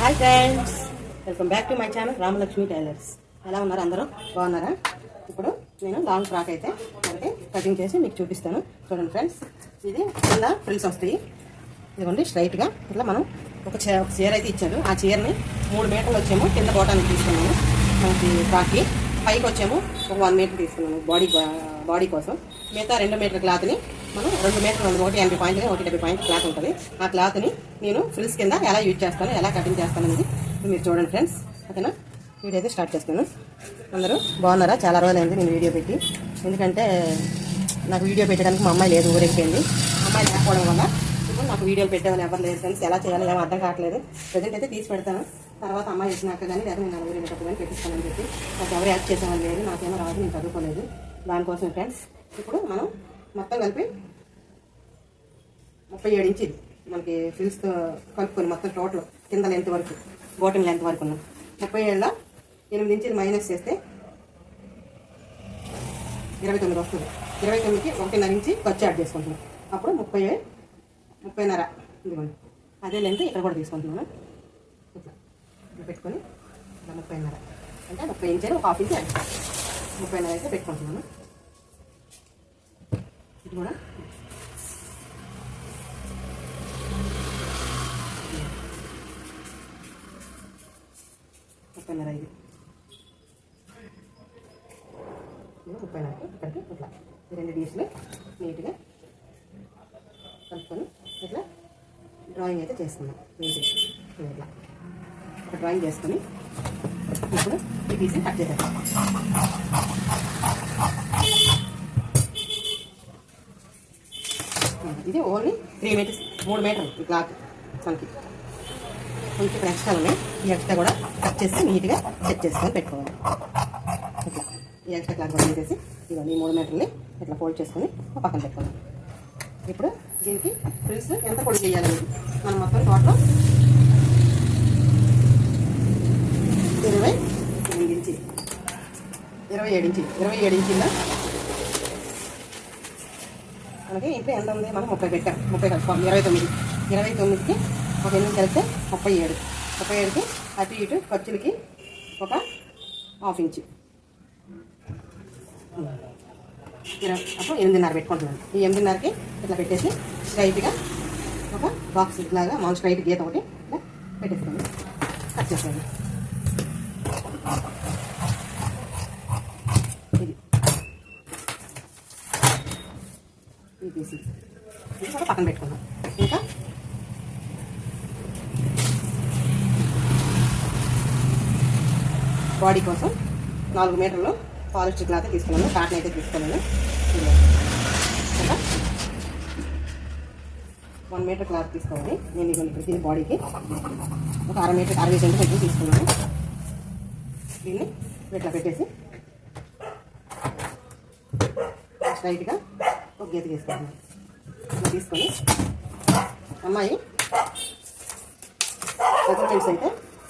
Hi friends welcome back to my channel Ramalakshmi tailors ఎలా ఉన్నారు అందరూ? బాగున్నారా? ఇప్పుడు నేను లాంగ్ ఫ్రాక్ అయితే మనకి కటింగ్ చేసి మీకు చూపిస్తాను. చూడండి ఫ్రెండ్స్ ఇది కింద ఫ్రిల్స్ వస్తాయి. ఇదిగోండి స్ట్రైట్గా ఇట్లా మనం ఒక చీర ఒక చీర అయితే ఇచ్చారు. ఆ చీరని మూడు మీటర్లు వచ్చేమో కింద పోవటానికి తీసుకున్నాము. మనకి ఫ్రాక్కి పైకి వచ్చాము ఒక వన్ మీటర్ తీసుకున్నాము బాడీ బాడీ కోసం. మిగతా రెండు మీటర్ క్లాత్ని మనం రెండు మీటర్లు ఉంది ఒకటి ఎనభై పాయింట్ ఒకటి డెబ్బై పాయింట్ క్లాత్ ఉంటుంది. ఆ క్లాత్ని నేను ఫ్రిల్స్ కింద ఎలా యూజ్ చేస్తాను ఎలా కటింగ్ చేస్తాను అనేది మీరు చూడండి ఫ్రెండ్స్. ఓకేనా? వీడియో అయితే స్టార్ట్ చేస్తాను. అందరూ బాగున్నారా? చాలా రోజులైంది నేను వీడియో పెట్టి. ఎందుకంటే నాకు వీడియో పెట్టడానికి మా అమ్మాయి లేదు ఊరెక్కిపోయింది అమ్మాయి లేకపోవడం వల్ల ఇప్పుడు నాకు వీడియోలు పెట్టేవాళ్ళు ఎవరు లేదు ఫ్రెండ్స్. ఎలా చేయాలో ఏమో అర్థం కావట్లేదు. ప్రజెంట్ అయితే తీసి పెడతాను. తర్వాత అమ్మాయి వచ్చినాక కానీ లేదా నేను నలుగురు వెళ్ళేటప్పుడు కానీ పెట్టిస్తానని చెప్పి నాకు ఎవరు యాడ్ చేసేవాళ్ళు లేదు నాకేమో రాదు నేను చదువుకోలేదు. దానికోసం ఫ్రెండ్స్. ఇప్పుడు మనం మొత్తం కలిపి ముప్పై ఏడు ఇంచి మనకి ఫిల్స్తో కలుపుకొని మొత్తం టోటల్ కింద లెంత్ వరకు బాటమ్ లెంత్ వరకు ఉన్నాం. ముప్పై ఏళ్ళ ఎనిమిది ఇంచులు మైనస్ చేస్తే ఇరవై తొమ్మిది వస్తుంది. ఇరవై తొమ్మిదికి ఒకటిన్నర ఇంచి ఖర్చు యాడ్ చేసుకుంటున్నాం. అప్పుడు ముప్పై ముప్పైన్నర ఇదిగోండి. అదే లెంత్ ఇక్కడ కూడా తీసుకుంటున్నాను. ఇట్లా. పెట్టుకొని ముప్పైన్నర. అంటే ముప్పై ఇంచ్ ఒక హాఫ్ ఇంచ్ యాడ్ ముప్పైన్నర అయితే పెట్టుకుంటున్నాను. కూడా. కూడా ముప్పైన్నర ఐదు. ముప్పై నాలుగు ఇక్కడికి ఇట్లా. రెండు డీస్లు నీట్గా కలుపుకొని ఇట్లా డ్రాయింగ్ అయితే చేస్తున్నాం నీట్గా. ఇట్లా. ఒక డ్రాయింగ్ చేసుకొని ఇప్పుడు ఈ పీస్ని కట్ చేసేస్తాం వచ్చేసి ఓన్లీ త్రీ మీటర్స్ మూడు మీటర్లు ఈ క్లాత్ మనకి. కొంచెం ఇక్కడ ఎక్స్ట్రా ఉన్నాయి. ఈ ఎక్స్ట్రా కూడా కట్ చేసి నీట్గా సెట్ చేసుకొని పెట్టుకోవాలి. ఇట్లా ఈ ఎక్స్ట్రా క్లాత్ కూడా తీసేసి ఇవన్నీ ఈ మూడు మీటర్ని ఇట్లా ఫోల్డ్ చేసుకొని పక్కన పెట్టుకోవాలి. ఇప్పుడు దీనికి ఫ్రిల్స్ ఎంత పొడి చేయాలి మనం మొత్తం టోటల్ ఇరవై ఎనిమిది ఇంచి ఇరవై ఏడు ఇంచి ఇరవై ఏడు ఇంచిలో మనకి ఇంట్లో ఎంత ఉంది? మనం ముప్పై పెట్టాం. ముప్పై కలుపుకోవాలి. ఇరవై తొమ్మిది. ఇరవై తొమ్మిదికి ఒక ఎనిమిది కలిపితే ముప్పై ఏడు. ముప్పై ఏడుకి అటు ఇటు ఖర్చులకి ఒక హాఫ్ ఇంచు. ఇరవై అప్పుడు ఎనిమిదిన్నర పెట్టుకుంటున్నాను. ఈ ఎనిమిదిన్నరకి ఇట్లా పెట్టేసి స్ట్రైట్గా ఒక బాక్స్ లాగా మామూలు స్ట్రైట్ గీత ఒకటి ఇట్లా పెట్టేసుకోండి. కట్ చేసేయండి ఇది ఈ పీసి పక్కన పెట్టుకున్నాం ఇంకా? బాడీ కోసం నాలుగు మీటర్లు పాలిస్టర్ క్లాత్ తీసుకున్నాను. కాటన్ అయితే తీసుకున్నాను. వన్ మీటర్ క్లాత్ తీసుకోవాలి. నేను ఇదిగో ఇప్పుడు దీని బాడీకి. ఒక అర మీటర్ అరవై సెంటీమీటర్లు తీసుకున్నాను. దీన్ని ఇట్లా పెట్టేసి స్ట్రైట్గా ఒక గీత తీసుకోవాలి తీసుకొని అమ్మాయి మెజర్మెంట్స్ అయితే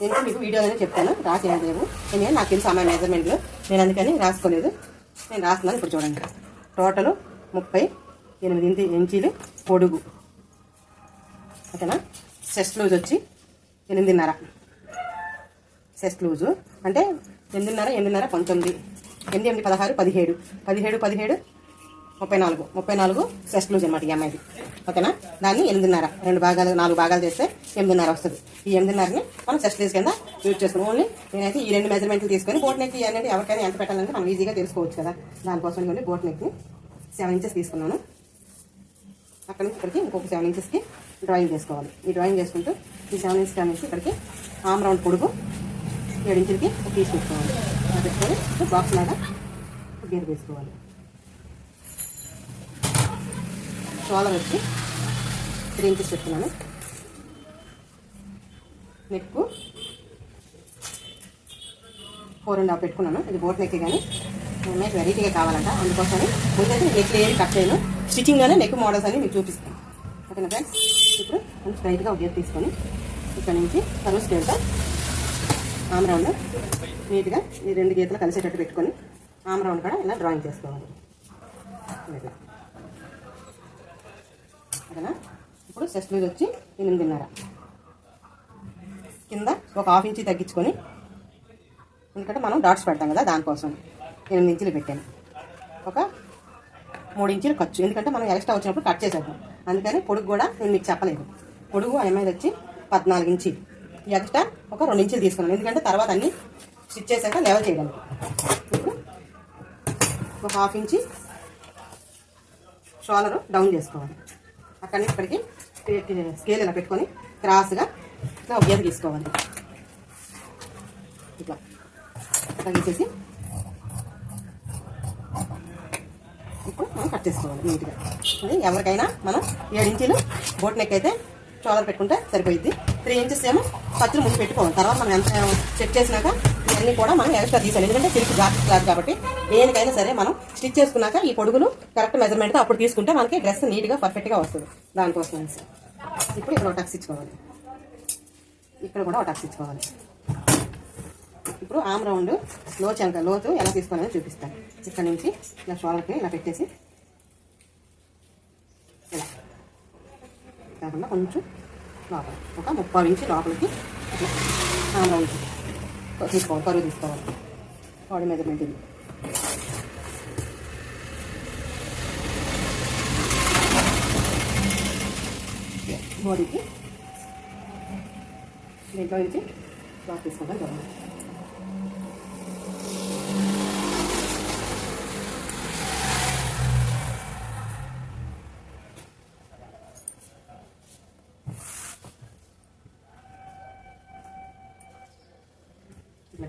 నేను మీకు వీడియోలోనే చెప్తాను రాసి ఏం లేవు. నేను నాకు తెలుసు అమ్మాయి మెజర్మెంట్లు నేను అందుకని రాసుకోలేదు. నేను రాస్తున్నాను ఇప్పుడు చూడండి. టోటల్ ముప్పై ఎనిమిది ఇంటి ఇంచీలు పొడుగు. ఓకేనా? చెస్ట్ లూజ్ వచ్చి ఎనిమిదిన్నర. చెస్ట్ లూజు అంటే ఎనిమిదిన్నర ఎనిమిదిన్నర పంతొమ్మిది. ఎనిమిది ఎనిమిది పదహారు పదిహేడు. పదిహేడు పదిహేడు ముప్పై నాలుగు. ముప్పై నాలుగు చెస్ట్ లూజ్ అనమాట ఈ అమ్మాయిది. ఓకేనా? దాన్ని ఎనిమిదిన్నర. రెండు భాగాలు నాలుగు భాగాలు చేస్తే ఎనిమిదిన్నర వస్తుంది. ఈ ఎనిమిదిన్నరని మనం చెస్ట్ లూజ్ కింద యూజ్ చేసుకుని ఓన్లీ నేనైతే ఈ రెండు మెజర్మెంట్లు తీసుకొని బోట్ నెక్ అనేది ఎవరికైనా ఎంత పెట్టాలంటే మనం ఈజీగా తెలుసుకోవచ్చు కదా. దానికోసం ఇవ్వండి బోట్ నెక్ని సెవెన్ ఇంచెస్ తీసుకున్నాను. అక్కడ నుంచి ఇక్కడికి ఇంకొక సెవెన్ ఇంచెస్కి డ్రాయింగ్ చేసుకోవాలి. ఈ డ్రాయింగ్ చేసుకుంటూ ఈ సెవెన్ ఇంచెస్ నుంచి ఇక్కడికి ఆమ్ రౌండ్ పొడుగు ఏడు ఇంచులకి ఒక పీస్ పెట్టుకోవాలి. పెట్టుకొని బాక్స్ లాగా గేర్ వేసుకోవాలి. షోలర్ వచ్చి త్రీ ఇంచెస్ పెట్టుకున్నాను నెక్ ఫోర్ అండ్ హాఫ్ పెట్టుకున్నాను. ఇది బోట్ నెక్ కానీ నెక్ వెరైటీగా కావాలంట. అందుకోసమని ముందైతే నెక్ ఏది కట్ చేయను. స్టిచ్చింగ్లోనే నెక్ మోడల్స్ అని మీకు చూపిస్తాను. ఓకేనా ఫ్రెండ్స్? ఇప్పుడు మనం స్ట్రైట్గా ఉద్యోగం తీసుకొని ఇక్కడ నుంచి కరువు స్టేట్గా ఆమ్ రౌండ్ నీట్గా ఈ రెండు గీతలు కలిసేటట్టు పెట్టుకొని ఆమ్ రౌండ్ కూడా ఇలా డ్రాయింగ్ చేసుకోవాలి. ఇట్లా ఓకేనా? ఇప్పుడు చెస్ట్ లూజ్ వచ్చి ఎనిమిదిన్నర. కింద ఒక హాఫ్ ఇంచి తగ్గించుకొని ఎందుకంటే మనం డాట్స్ పెడతాం కదా దానికోసం. ఎనిమిది ఇంచులు పెట్టాను. ఒక మూడు ఇంచులు ఖర్చు. ఎందుకంటే మనం ఎక్స్ట్రా వచ్చినప్పుడు కట్ చేసేద్దాం. అందుకని పొడుగు కూడా నేను మీకు చెప్పలేదు. పొడుగు అమ్మాయి వచ్చి పద్నాలుగు ఇంచి. ఎక్స్ట్రా ఒక రెండు ఇంచులు తీసుకున్నాను. ఎందుకంటే తర్వాత అన్ని స్టిచ్ చేశాక లెవెల్ చేయడానికి ఇప్పుడు ఒక హాఫ్ ఇంచి షోలరు డౌన్ చేసుకోవాలి. అక్కడి నుంచి ఇక్కడికి స్కేల్ ఇలా పెట్టుకొని క్రాస్గా ఇట్లా గీత తీసుకోవాలి ఇట్లా. ఇట్లా తీసేసి ఇప్పుడు మనం కట్ చేసుకోవాలి నీట్గా అది ఎవరికైనా మనం ఏడు ఇంచులు బోట్ నెక్ అయితే చోలర్ పెట్టుకుంటే సరిపోయింది త్రీ ఇంచెస్ ఏమో ఖర్చులు ముందు పెట్టుకోవాలి. తర్వాత మనం ఎంత సెట్ చేసినాక ఇవన్నీ కూడా మనం ఎక్స్ట్రా తీసాలి ఎందుకంటే సిల్క్ జాకెట్ క్లాత్ కాబట్టి దేనికైనా సరే మనం స్టిచ్ చేసుకున్నాక ఈ పొడుగులు కరెక్ట్ మెజర్మెంట్తో అప్పుడు తీసుకుంటే మనకి డ్రెస్ నీట్గా పర్ఫెక్ట్గా వస్తుంది. దానికోసం ఇప్పుడు ఇక్కడ ఒక టక్స్ ఇచ్చుకోవాలి. ఇక్కడ కూడా ఒక టక్స్ ఇచ్చుకోవాలి. ఇప్పుడు ఆమ్ రౌండ్లో చంక లోతు ఎలా తీసుకోవాలని చూపిస్తాను. ఇక్కడ నుంచి ఇలా షోల్డర్కి ఇలా పెట్టేసి ఇలా. కాకుండా కొంచెం లోపల ఒక ముప్పై నుంచి లోపలికి ఆమ్ రౌండ్ తీసుకోవాలి కరువు తీసుకోవాలి వాడి మెజర్మెంట్ ఇది బాడీకి దీంట్లో నుంచి క్లాత్ తీసుకుంటాం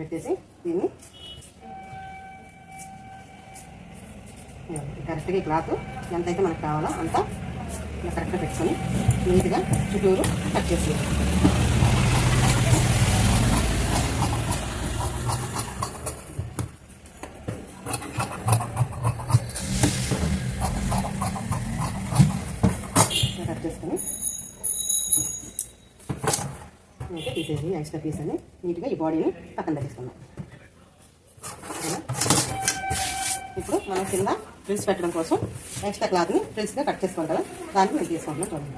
పెట్టేసి దీన్ని. కరెక్ట్గా క్లాత్ ఎంత అయితే మనకు కావాలో అంత ఇలా కరెక్ట్గా పెట్టుకొని నీట్గా చుట్టూరు కట్ చేసి ఇలా కట్ చేసుకొని అయితే తీసేసి ఎక్స్ట్రా పీస్ అని నీట్గా ఈ బాడీని పక్కన పెట్టేసుకున్నాం ఇప్పుడు మనం కింద ఫ్రిల్స్ పెట్టడం కోసం ఎక్స్ట్రా క్లాత్ని ఫ్రిల్స్గా కట్ చేసుకుంటాం. దాన్ని దానికి మేము తీసుకుంటున్నాం చూడండి.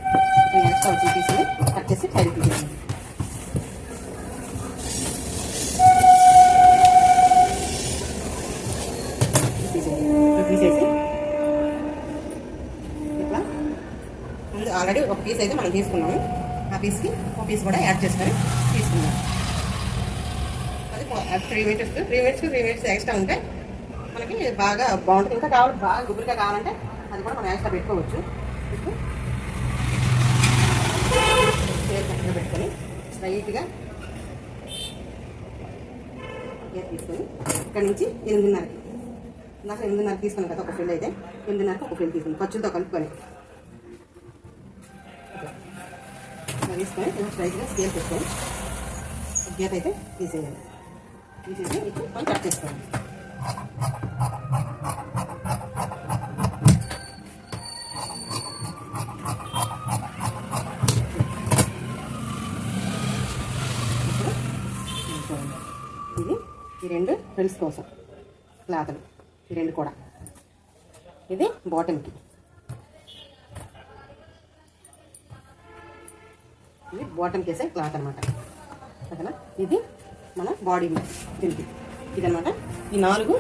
మేము ఎక్స్ట్రా వచ్చిన పీస్ని కట్ చేసి సైడ్ తీసేయండి ఇట్లా తీసేసి ఇట్లా ముందు ఆల్రెడీ ఒక పీస్ అయితే మనం తీసుకున్నాము. ఆ పీస్కి ఒక పీస్ కూడా యాడ్ చేసుకొని three metres three minutes three metres extra ఉంటే మనకి బాగా బాగుంటుంది ఇంకా కావాలి బాగా గుబురుగా కావాలంటే అది కూడా మనం ఎక్స్ట్రా పెట్టుకోవచ్చు. పెట్టుకొని స్ట్రైట్గా తీసుకొని ఇక్కడ నుంచి ఎనిమిదిన్నరకి నాకు ఎనిమిదిన్నర తీసుకున్నాను కదా ఒక ఫిల్ అయితే. ఎనిమిదిన్నరకు ఒక ఫిల్ తీసుకుని ఖర్చులతో కలుపుకొని. తీసుకొని స్ట్రైట్గా స్కేల్ పెట్టుకొని గీత అయితే తీసేయాలి. తీసేసి ఇప్పుడు మనం కట్ ఇది ఈ రెండు ఫ్రెండ్స్ కోసం క్లాతులు ఈ రెండు కూడా ఇది బాటమ్కి ఇది బాటమ్ వేసే క్లాత్ అనమాట ఓకేనా ఇది మన బాడీ దీనికి ఇదనమాట ఈ నాలుగు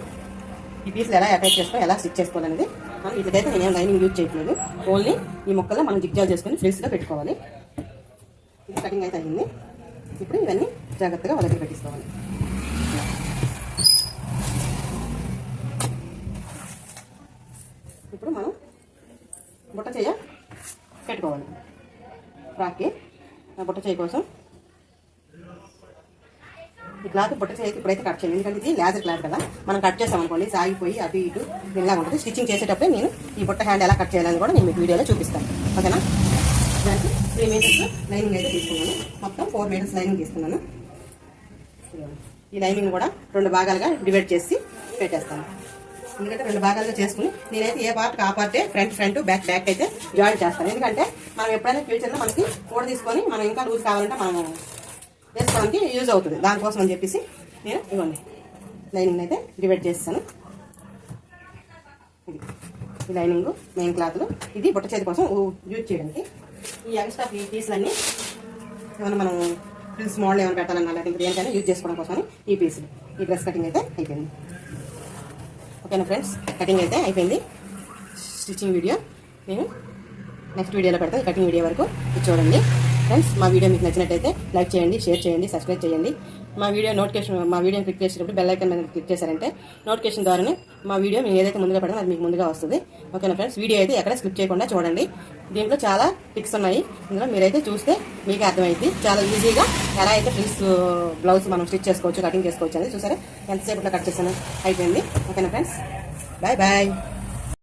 ఈ పీసులు ఎలా అటాచ్ చేసుకోవాలి ఎలా స్టిచ్ చేసుకోవాలనేది. మనం వీటికైతే నేనేం లైనింగ్ యూజ్ చేయట్లేదు. ఓన్లీ ఈ మొక్కల్లో మనం జిగ్జాల్ చేసుకొని ఫ్రిల్స్గా పెట్టుకోవాలి. ఇది కటింగ్ అయితే అయింది. ఇప్పుడు ఇవన్నీ జాగ్రత్తగా వాళ్ళ దగ్గర పెట్టించుకోవాలి. ఇప్పుడు మనం బుట్ట చెయ్య పెట్టుకోవాలి. ఫ్రాక్కి. బుట్ట చేయ కోసం ఈ క్లాత్ బుట్ట చేయికి ఇప్పుడైతే కట్ చేయాలి ఎందుకంటే ఇది లేజర్ క్లాత్ కదా. మనం కట్ చేసాం అనుకోండి సాగిపోయి అటు ఇటు ఇలా ఉంటుంది. స్టిచ్చింగ్ చేసేటప్పుడే నేను ఈ బుట్ట హ్యాండ్ ఎలా కట్ చేయాలని కూడా నేను మీకు వీడియోలో చూపిస్తాను. ఓకేనా? దానికి త్రీ మీటర్స్ లైనింగ్ అయితే తీసుకున్నాను. మొత్తం ఫోర్ మీటర్స్ లైనింగ్ తీసుకున్నాను. ఈ లైనింగ్ కూడా రెండు భాగాలుగా డివైడ్ చేసి పెట్టేస్తాను. ఎందుకంటే రెండు భాగాలుగా చేసుకుని నేనైతే ఏ పార్ట్ ఆ పార్టే ఫ్రంట్ ఫ్రంట్ బ్యాక్ బ్యాక్ అయితే జాయిన్ చేస్తాను. ఎందుకంటే మనం ఎప్పుడైనా ఫ్యూచర్లో మనకి కూడా తీసుకొని మనం ఇంకా లూజ్ కావాలంటే మనం వేసుకోవడానికి యూజ్ అవుతుంది. దానికోసం అని చెప్పేసి నేను ఇవ్వండి. లైనింగ్ అయితే డివైడ్ చేస్తాను. ఇది. ఈ లైనింగ్ మెయిన్ క్లాత్లు ఇది బుట్ట చేతి కోసం యూజ్ చేయడానికి. ఈ ఎక్స్ట్రా పీసులన్నీ ఏమైనా మనం ఫ్రిల్స్ మోడల్ ఏమైనా పెట్టాలన్నా లేకపోతే దేనికైనా యూజ్ చేసుకోవడం కోసమని ఈ పీసులు ఈ డ్రెస్ కటింగ్ అయితే అయిపోయింది. ఓకేనా ఫ్రెండ్స్ కటింగ్ అయితే అయిపోయింది. స్టిచ్చింగ్ వీడియో నేను నెక్స్ట్ వీడియోలో పెడతాను. కటింగ్ వీడియో వరకు చూడండి. ఫ్రెండ్స్ మా వీడియో మీకు నచ్చినట్టయితే లైక్ చేయండి షేర్ చేయండి సబ్స్క్రైబ్ చేయండి. మా వీడియో నోటిఫికేషన్ మా వీడియో క్లిక్ చేసినప్పుడు బెల్ ఐకన్ మీద క్లిక్ చేశారంటే నోటిఫికేషన్ ద్వారానే మా వీడియో మేము ఏదైతే ముందుగా పెడతామో అది మీకు ముందుగా వస్తుంది. ఓకేనా ఫ్రెండ్స్? వీడియో అయితే ఎక్కడ స్కిప్ చేయకుండా చూడండి. దీంట్లో చాలా టిక్స్ ఉన్నాయి. ఇందులో మీరైతే చూస్తే మీకు అర్థమైంది చాలా ఈజీగా ఎలా అయితే ఫ్రిల్స్ బ్లౌజ్ మనం స్టిచ్ చేసుకోవచ్చు కటింగ్ చేసుకోవచ్చు అని చూసారా? ఎంతసేపు కట్ చేసాను అయిపోయింది. ఓకేనా ఫ్రెండ్స్? Bye bye.